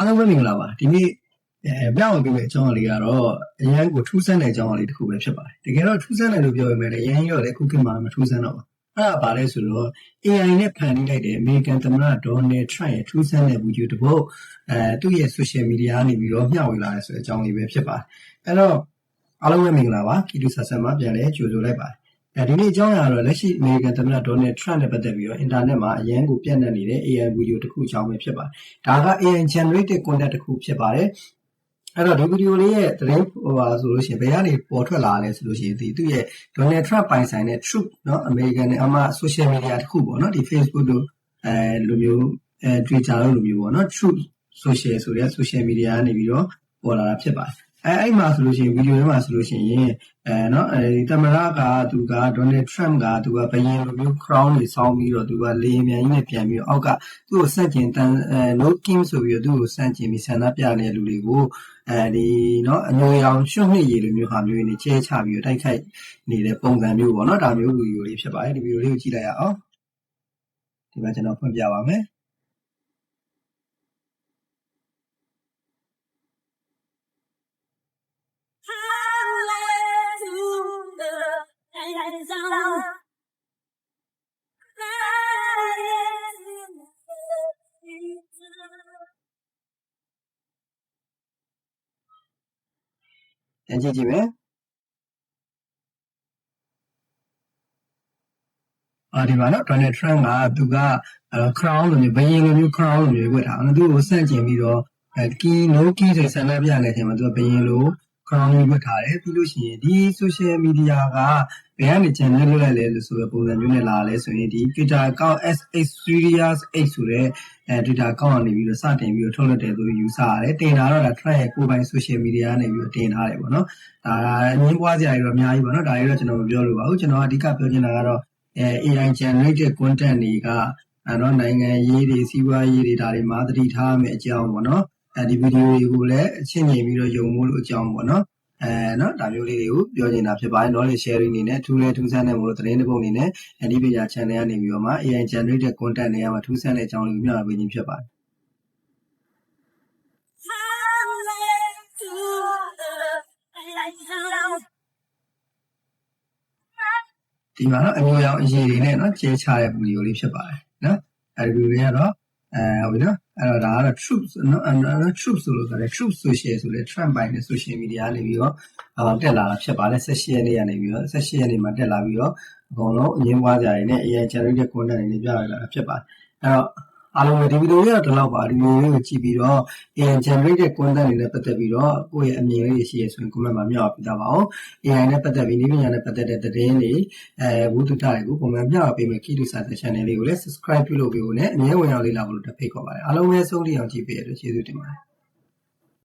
အားလုံးပဲမင်္ဂလာပါဒီနေ့အဲပြောင်းပြီးမဲ့အကြောင်းအရာလေးကတော့အရန်ကိုထူးဆန်းတဲ့အကြောင်းအရာလေးတစ်ခုပဲဖြစ်ပါတယ်တကယ်တော့ထူးဆန်းတယ်လို့ပြောရမယ်လေအရန်ရောလည်းခုခေတ်မှာမထူးဆန်းတော့ဘူးအဲ့ဒါပါလဲဆိုတော့ AI နဲ့ဖန်တီးလိုက်တဲ့အမေရိကန်သမ္မတဒေါ်နယ်ထရန့်ရဲ့ထူးဆန်းတဲ့ဗီဒီယိုတစ်ပုဒ်အဲသူ့ရဲ့ social media ကနေပြီးတော့မျှဝေလာတယ်ဆိုတဲ့အကြောင်းလေးပဲဖြစ်ပါတယ်အဲ့တော့အားလုံးပဲမင်္ဂလာပါကီတူဆာဆန်မှာပြန်လဲကြိုဆိုလိုက်ပါတယ် အဲဒီနေ့အကြောင်းအရာတော့လက်ရှိအမေရိကန်သမ္မတဒေါ်နယ်ထရန့်နဲ့ပတ်သက်ပြီးတော့အင်တာနက်မှာအရန်ကိုပြန့်နှံ့နေတဲ့ AI ဗီဒီယိုတစ်ခုအကြောင်းပဲဖြစ်ပါတယ်။ဒါက AI generated content တစ်ခုဖြစ်ပါတယ်။အဲ့တော့ဒီဗီဒီယိုလေးရဲ့သတင်းဟိုပါဆိုလို့ရှိရင်ဘယ်ကနေပေါ်ထွက်လာလဲဆိုလို့ရှိရင်ဒီသူ့ရဲ့ Donald Trump ပိုင်ဆိုင်တဲ့ Truth เนาะ American နဲ့အမှ social media တစ်ခုပေါ့เนาะဒီ Facebook တို့အဲလိုမျိုးအဲ Twitter တို့လိုမျိုးပေါ့เนาะ Truth social ဆိုတဲ့ social media ကနေပြီးတော့ပေါ်လာတာဖြစ်ပါတယ်။ အဲအဲ့မှာဆိုလို့ရှိရင်ဗီဒီယိုထဲမှာဆိုလို့ရှိရင်အဲနော်အဲဒီတမရကသူကဒေါ်နယ်ထရန့်ကသူကဘယင်လိုမျိုး crown တွေဆောင်းပြီးတော့သူကလေယာဉ်ပြန်ကြီးနဲ့ပြန်ပြီးတော့အောက်ကသူ့ကိုစန့်ကျင်တန်အဲ no king ဆိုပြီးတော့သူ့ကိုစန့်ကျင်ပြီးဆန္ဒပြနေတဲ့လူတွေကိုအဲဒီနော်အညိုရောင်ရွှွင့်နှစ်ရည်လိုမျိုးဟာမျိုးနေချဲချပြီးတော့တိုက်ခိုက်နေတဲ့ပုံစံမျိုးပေါ့နော်ဒါမျိုးဗီဒီယိုလေးဖြစ်ပါတယ်ဒီဗီဒီယိုလေးကိုကြည့်လိုက်ရအောင်ဒီမှာကျွန်တော်ဖွင့်ပြပါမယ် ပြန်ကြည့်ကြည့်မယ်အာဒီမှာနော် Donald Trump ကသူက crown လိုမျိုးဘယင်လိုမျိုး crown လိုမျိုးဝတ်ထားတယ်သူ့ကိုစန့်ကျင်ပြီးတော့အဲ key no key ဆိုဆန္ဒပြနေတဲ့အချိန်မှာသူကဘယင်လို crown လေးဝတ်ထားတယ်ပြီးလို့ရှိရင်ဒီ social media ကဘယ်ကနေ channel လွတ်လိုက်လဲလို့ဆိုတဲ့ပုံစံမျိုးနဲ့လာလဲဆိုရင်ဒီ Twitter account SH Serious 8 ဆိုတဲ့အဲ Twitter account ကနေပြီးတော့စတင်ပြီးတော့ထုတ်လွှတ်တယ်လို့ယူဆရတယ်တင်တာတော့ဒါ Trump ရဲ့ကိုယ်ပိုင် social media ကနေပြီးတော့တင်ထားတယ်ပေါ့နော်ဒါအငင်းပွားစရာတွေတော့အများကြီးပေါ့နော်ဒါတွေတော့ကျွန်တော်မပြောလို့ပါဘူးကျွန်တော်အဓိကပြောချင်တာကတော့အဲ AI generated content တွေကအဲတော့နိုင်ငံရေးတွေစီးပွားရေးတွေဒါတွေမှာသတိထားမယ်အကြောင်းပေါ့နော်အဲ ဒီဗီဒီယိုတွေကိုလည်းအချင်းချင်းပြီးတော့ယုံမို့လို့အကြောင်းပေါ့နော်အဲနော်ဒါမျိုးလေးတွေကိုပြောနေတာဖြစ်ပါတယ် knowledge sharing အနေနဲ့ထူးလဲထူးဆန်းတဲ့မို့လို့သတင်းတစ်ပုဒ်အနေနဲ့ဒီပညာ channel ကနေပြီးတော့မှ AI generated content တွေကမှထူးဆန်းတဲ့အကြောင်းလေးကိုမျှဝေပေးခြင်းဖြစ်ပါတယ်ဒီမှာတော့အမျိုးရောင်အရေးတွေနဲ့နော်ကျဲချတဲ့ဗီဒီယိုလေးဖြစ်ပါတယ်နော်အဲဒီဗီဒီယိုလေးကတော့ အဲဟုတ်နော်အဲ့တော့ဒါကတော့ truth နော်အဲ့ truth ဆိုလို့ဆိုတယ် truth social ဆိုလေ Trump ပိုင်းနဲ့ social media နေပြီးတော့အော်တက်လာတာဖြစ်ပါတယ်16ရက်နေ့ကနေပြီးတော့16ရက်နေ့မှာတက်လာပြီးတော့အကုန်လုံးအငင်းပွားကြရနေ AI generated content တွေပြရလာတာဖြစ်ပါတယ်အဲ့တော့ အားလုံးပဲဒီဗီဒီယိုလေးတော့ဒီလောက်ပါဒီဗီဒီယိုလေးကိုကြည့်ပြီးတော့ AI generated content တွေနဲ့ပတ်သက်ပြီးတော့ကိုယ့်ရဲ့အမြင်လေးရှိရဆိုရင် comment မှာမျှဝေပေးကြပါဦး AI နဲ့ပတ်သက်ပြီးနည်းပညာနဲ့ပတ်သက်တဲ့သတင်းတွေအဲဝုဒ္ဒတာတွေကိုပုံမှန်မျှဝေပေးမယ်ခီတူစာတဲ့ channel လေးကိုလည်း subscribe ပြုလုပ်ပေးဖို့နဲ့အမြဲဝင်ရောက်လေ့လာဖို့လို့တက်ဖိတ်ခေါ်ပါတယ်အားလုံးပဲဆုံးထိအောင်ကြည့်ပေးရတဲ့ကျေးဇူးတင်ပါတယ်